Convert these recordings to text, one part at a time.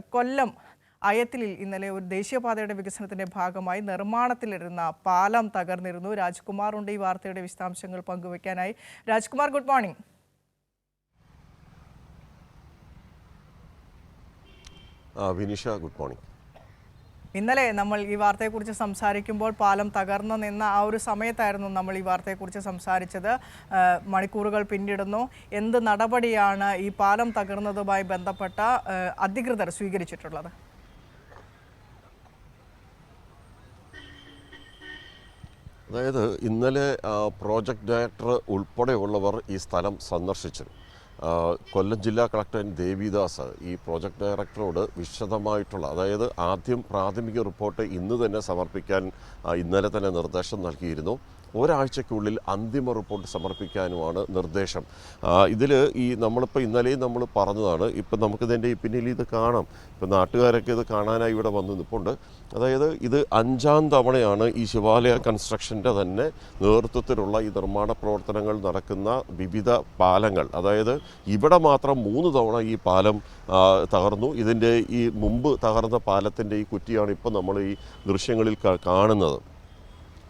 കൊല്ലം അയത്തിലിൽ ഇന്നലെ ഒരു ദേശീയപാതയുടെ വികസനത്തിന്റെ ഭാഗമായി നിർമ്മാണത്തിലിരുന്ന പാലം തകർന്നിരുന്നു. രാജ്കുമാർ ഉണ്ട് ഈ വാർത്തയുടെ വിശദാംശങ്ങൾ പങ്കുവയ്ക്കാനായി. Rajkumar good morning Vinisha good morning ഇന്നലെ നമ്മൾ ഈ വാർത്തയെക്കുറിച്ച് സംസാരിക്കുമ്പോൾ പാലം തകർന്നു നിന്ന ആ ഒരു സമയത്തായിരുന്നു നമ്മൾ ഈ വാർത്തയെക്കുറിച്ച് സംസാരിച്ചത്. മണിക്കൂറുകൾ പിന്നിടുന്നു. എന്ത് നടപടിയാണ് ഈ പാലം തകർന്നതുമായി ബന്ധപ്പെട്ട അധികൃതർ സ്വീകരിച്ചിട്ടുള്ളത്? അതായത് ഇന്നലെ പ്രോജക്റ്റ് ഡയറക്ടർ ഉൾപ്പെടെയുള്ളവർ ഈ സ്ഥലം സന്ദർശിച്ചു കൊല്ലം ജില്ലാ കളക്ടർ ദേവിദാസ് ഈ പ്രോജക്ട് ഡയറക്ടറോട് വിശദമായിട്ടുള്ള അതായത് ആദ്യം പ്രാഥമിക റിപ്പോർട്ട് ഇന്ന് തന്നെ സമർപ്പിക്കാൻ ഇന്നലെ തന്നെ നിർദ്ദേശം നൽകിയിരുന്നു. ഒരാഴ്ചയ്ക്കുള്ളിൽ അന്തിമ റിപ്പോർട്ട് സമർപ്പിക്കാനുമാണ് നിർദ്ദേശം. ഇതിൽ ഈ നമ്മളിപ്പോൾ ഇന്നലെയും നമ്മൾ പറഞ്ഞതാണ് ഇപ്പം നമുക്കിതിന്റെ പിന്നിൽ ഇത് കാണാം. ഇപ്പം നാട്ടുകാരൊക്കെ ഇത് കാണാനായി ഇവിടെ വന്ന് നിൽപ്പുണ്ട് അതായത് ഇത് അഞ്ചാം തവണയാണ് ഈ ശിവാലയ കൺസ്ട്രക്ഷന്റെ തന്നെ നേതൃത്വത്തിലുള്ള ഈ നിർമ്മാണ പ്രവർത്തനങ്ങൾ നടക്കുന്ന വിവിധ പാലങ്ങൾ. അതായത് ഇവിടെ മാത്രം മൂന്ന് തവണ ഈ പാലം തകർന്നു. ഇതിന്റെ ഈ മുമ്പ് തകർന്ന പാലത്തിന്റെ ഈ കുറ്റിയാണ് ഇപ്പോൾ നമ്മൾ ഈ ദൃശ്യങ്ങളിൽ കാണുന്നത്.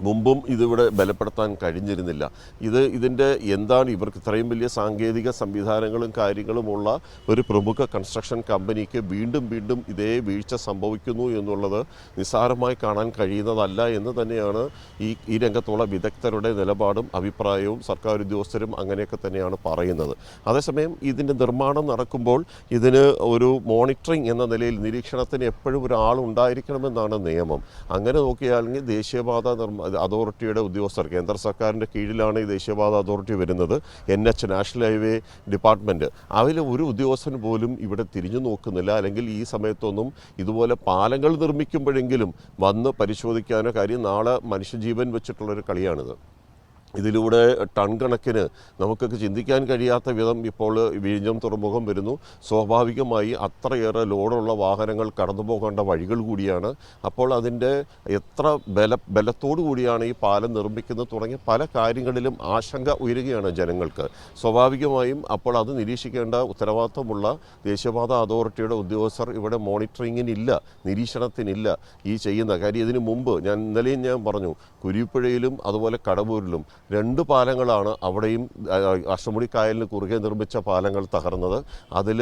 മുമ്പും ഇതിവിടെ ബലപ്പെടുത്താൻ കഴിഞ്ഞിരുന്നില്ല. ഇത് ഇതിന്റെ എന്താണ് ഇവർക്ക് ഇത്രയും വലിയ സാങ്കേതിക സംവിധാനങ്ങളും കാര്യങ്ങളുമുള്ള ഒരു പ്രമുഖ കൺസ്ട്രക്ഷൻ കമ്പനിക്ക് വീണ്ടും വീണ്ടും ഇതേ വീഴ്ച സംഭവിക്കുന്നു എന്നുള്ളത് നിസ്സാരമായി കാണാൻ കഴിയുന്നതല്ല എന്ന് തന്നെയാണ് ഈ ഈ രംഗത്തുള്ള വിദഗ്ധരുടെ നിലപാടും അഭിപ്രായവും സർക്കാർ ഉദ്യോഗസ്ഥരും അങ്ങനെയൊക്കെ തന്നെയാണ് പറയുന്നത്. അതേസമയം ഇതിന്റെ നിർമ്മാണം നടക്കുമ്പോൾ ഇതിന് ഒരു മോണിറ്ററിംഗ് എന്ന നിലയിൽ നിരീക്ഷണത്തിന് എപ്പോഴും ഒരാൾ ഉണ്ടായിരിക്കണമെന്നാണ് നിയമം. അങ്ങനെ നോക്കിയാൽ ദേശീയപാത നിർമ്മ അതോറിറ്റിയുടെ ഉദ്യോഗസ്ഥർ കേന്ദ്ര സർക്കാരിന്റെ കീഴിലാണ് ഈ ദേശീയപാത അതോറിറ്റി വരുന്നത്. N H national highway department. അതിൽ ഒരു ഉദ്യോഗസ്ഥൻ പോലും ഇവിടെ തിരിഞ്ഞു നോക്കുന്നില്ല. അല്ലെങ്കിൽ ഈ സമയത്തൊന്നും ഇതുപോലെ പാലങ്ങൾ നിർമ്മിക്കുമ്പോഴെങ്കിലും വന്ന് പരിശോധിക്കാനോ കാര്യം നാളെ മനുഷ്യജീവൻ വെച്ചിട്ടുള്ളൊരു കളിയാണിത്. ഇതിലൂടെ ടൺ കണക്കിന് നമുക്കൊക്കെ ചിന്തിക്കാൻ കഴിയാത്ത വിധം ഇപ്പോൾ വിഴിഞ്ഞം തുറമുഖം വരുന്നു. സ്വാഭാവികമായി അത്രയേറെ ലോഡുള്ള വാഹനങ്ങൾ കടന്നു പോകേണ്ട വഴികൾ കൂടിയാണ്. അപ്പോൾ അതിന്റെ എത്ര ബല ബലത്തോടു കൂടിയാണ് ഈ പാലം നിർമ്മിക്കുന്നത് തുടങ്ങിയ പല കാര്യങ്ങളിലും ആശങ്ക ഉയരുകയാണ് ജനങ്ങൾക്ക്. സ്വാഭാവികമായും അപ്പോൾ അത് നിരീക്ഷിക്കേണ്ട ഉത്തരവാദിത്തമുള്ള ദേശീയപാത അതോറിറ്റിയുടെ ഉദ്യോഗസ്ഥർ ഇവിടെ മോണിറ്ററിങ്ങിനില്ല നിരീക്ഷണത്തിനില്ല ഈ ചെയ്യുന്ന കാര്യം. ഇതിനു മുമ്പ് ഞാൻ ഇന്നലെയും ഞാൻ പറഞ്ഞു കുരിപ്പുഴയിലും അതുപോലെ കടവൂരിലും രണ്ട് പാലങ്ങളാണ് അവിടെയും അഷ്ടമുടി കായലിന് കുറുകെ നിർമ്മിച്ച പാലങ്ങൾ തകർന്നത്. അതിൽ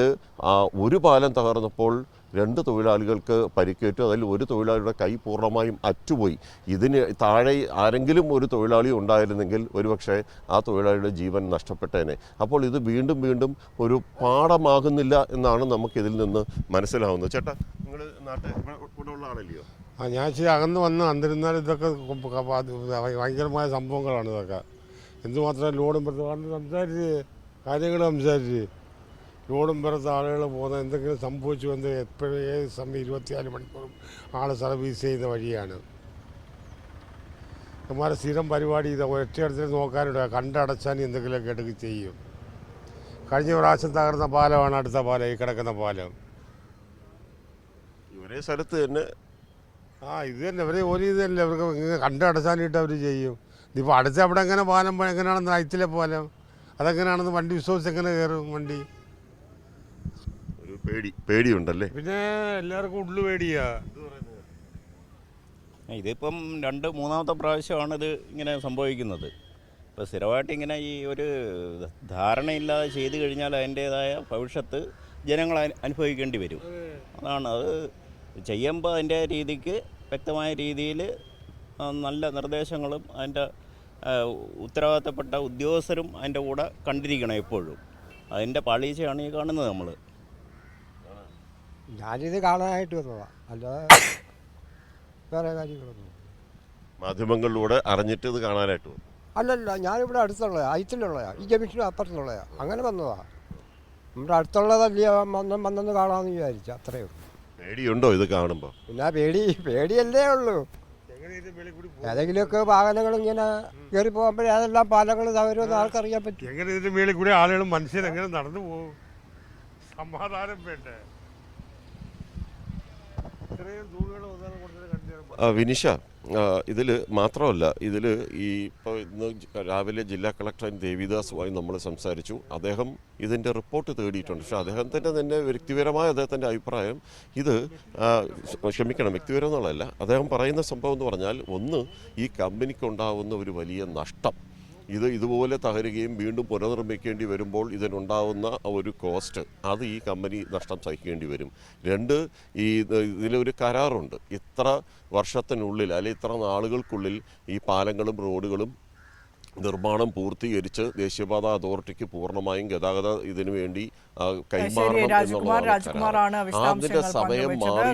ഒരു പാലം തകർന്നപ്പോൾ രണ്ട് തൊഴിലാളികൾക്ക് പരിക്കേറ്റു. അതിൽ ഒരു തൊഴിലാളിയുടെ കൈ പൂർണമായും അറ്റുപോയി. ഇതിന് താഴെ ആരെങ്കിലും ഒരു തൊഴിലാളി ഉണ്ടായിരുന്നെങ്കിൽ ഒരുപക്ഷെ ആ തൊഴിലാളിയുടെ ജീവൻ നഷ്ടപ്പെട്ടേനെ. അപ്പോൾ ഇത് വീണ്ടും വീണ്ടും ഒരു പാഠമാകുന്നില്ല എന്നാണ് നമുക്കിതിൽ നിന്ന് മനസ്സിലാവുന്നത്. ചേട്ടാ നിങ്ങൾ നാട്ടിൽ ഇവിടെ ഉള്ള ആളല്ലയോ? ആ ഞാൻ ഇച്ചിരി അകന്ന് വന്ന് വന്നിരുന്നാൽ ഇതൊക്കെ ഭയങ്കരമായ സംഭവങ്ങളാണ് ഇതൊക്കെ. എന്തുമാത്രം ലോഡും പുറത്ത് കാരണം സംസാരിച്ച് കാര്യങ്ങൾ സംസാരിച്ച്. ലോഡും പുറത്ത് ആളുകൾ പോകുന്ന എന്തെങ്കിലും സംഭവിച്ചു എന്ന് എപ്പോഴും ഏത് സമയം ഇരുപത്തിനാല് മണിക്കൂറും ആൾ സർവീസ് ചെയ്യുന്ന വഴിയാണ്. ഇമാരെ സ്ഥിരം പരിപാടി ഇത് ഒറ്റയിടത്തിൽ നോക്കാനുണ്ട് കണ്ടടച്ചാൻ എന്തെങ്കിലുമൊക്കെ എടുക്കുക ചെയ്യും. കഴിഞ്ഞ പ്രാവശ്യം തകർന്ന പാലമാണ് അടുത്ത പാലം ഈ കിടക്കുന്ന പാലം. ഒരേ സ്ഥലത്ത് തന്നെ ആ ഇത് തന്നെ അവർ ജോലി ഇത് തന്നെ ഇവർക്ക് ഇങ്ങനെ കണ്ടടച്ചാനിട്ട് അവർ ചെയ്യും. ഇതിപ്പോൾ അടച്ച് അവിടെ എങ്ങനെ പാലം എങ്ങനെയാണെന്ന് അയച്ചില്ല പാലം? അതെങ്ങനെയാണെന്ന് വണ്ടി വിശ്വസിച്ച് എങ്ങനെ കയറും വണ്ടി? ഒരു പേടി പേടിയുണ്ടല്ലേ? പിന്നെ എല്ലാവർക്കും ഉള്ളു പേടിയാ. ഇതിപ്പം രണ്ട് മൂന്നാമത്തെ പ്രാവശ്യമാണ് ഇത് ഇങ്ങനെ സംഭവിക്കുന്നത്. ഇപ്പോൾ സ്ഥിരമായിട്ട് ഇങ്ങനെ ഈ ഒരു ധാരണയില്ലാതെ ചെയ്തു കഴിഞ്ഞാൽ അതിന്റേതായ ഭവിഷ്യത്ത് ജനങ്ങൾ അനുഭവിക്കേണ്ടി വരും. അതാണ് അത് ചെയ്യുമ്പോൾ അതിന്റെ രീതിക്ക് വ്യക്തമായ രീതിയിൽ നല്ല നിർദ്ദേശങ്ങളും അതിന്റെ ഉത്തരവാദിത്തപ്പെട്ട ഉദ്യോഗസ്ഥരും അതിന്റെ കൂടെ കണ്ടിരിക്കണം എപ്പോഴും. അതിന്റെ പാളീച്ചയാണ് ഈ കാണുന്നത് നമ്മൾ ഞാനിത് കാണാനായിട്ട് വന്നതാണ് അല്ലാതെ വേറെ കാര്യങ്ങളൊന്നും മാധ്യമങ്ങളിലൂടെ അറിഞ്ഞിട്ട് ഇത് കാണാനായിട്ട് വന്നു. അല്ലല്ല ഞാനിവിടെ അടുത്തുള്ളതാ അയത്തിലുള്ളതാ ഈ ജംഗ്ഷനും അപ്പുറത്തുള്ളതാ അങ്ങനെ വന്നതാ. നമ്മുടെ അടുത്തുള്ളതല്ലേ വന്ന് വന്നെന്ന് കാണാമെന്ന് വിചാരിച്ചു അത്രയേ ഉള്ളൂ. പേടിയുണ്ടോ ഇത് കാണുമ്പോൾ പിന്നെ പേടി പേടിയല്ലേ ഉള്ളൂ. ഏതെങ്കിലുമൊക്കെ വാഹനങ്ങൾ ഇങ്ങനെ കയറി പോകുമ്പോഴേ അതെല്ലാം പാലങ്ങൾ തകരുമെന്ന് ആൾക്കറിയാൻ പറ്റും. എങ്ങനെ ഇതിന്റെ മേളിൽ കൂടി ആളുകളും മനുഷ്യൻ എങ്ങനെ നടന്നു പോകും? സമാധാനം വേണ്ടേ? ഇത്രയും തൂണുകൾ ഒന്നാണ് കൊടുത്തത് വിനിഷ ഇതിൽ മാത്രമല്ല ഇതിൽ ഈ ഇപ്പോൾ ഇന്ന് രാവിലെ ജില്ലാ കളക്ടർ ദേവിദാസുമായി നമ്മൾ സംസാരിച്ചു. അദ്ദേഹം ഇതിന്റെ റിപ്പോർട്ട് തേടിയിട്ടുണ്ട്. പക്ഷേ അദ്ദേഹത്തിന്റെ തന്നെ വ്യക്തിപരമായ അദ്ദേഹത്തിന്റെ അഭിപ്രായം ഇത് ക്ഷമിക്കണം വ്യക്തിപരം എന്നുള്ളതല്ല അദ്ദേഹം പറയുന്ന സംഭവം എന്ന് പറഞ്ഞാൽ ഒന്ന് ഈ കമ്പനിക്ക് ഉണ്ടാവുന്ന ഒരു വലിയ നഷ്ടം. ഇത് ഇതുപോലെ തകരുകയും വീണ്ടും പുനർനിർമ്മിക്കേണ്ടി വരുമ്പോൾ ഇതിനുണ്ടാവുന്ന ഒരു കോസ്റ്റ് അത് ഈ കമ്പനി നഷ്ടം സഹിക്കേണ്ടി വരും. രണ്ട് ഈ ഇതിലൊരു കരാറുണ്ട്. ഇത്ര വർഷത്തിനുള്ളിൽ അല്ലെങ്കിൽ ഇത്ര നാളുകൾക്കുള്ളിൽ ഈ പാലങ്ങളും റോഡുകളും നിർമ്മാണം പൂർത്തീകരിച്ച് ദേശീയപാത അതോറിറ്റിക്ക് പൂർണമായും ഗതാഗത ഇതിനു വേണ്ടി കൈമാറണം എന്നുള്ള അതിന്റെ സമയം മാറി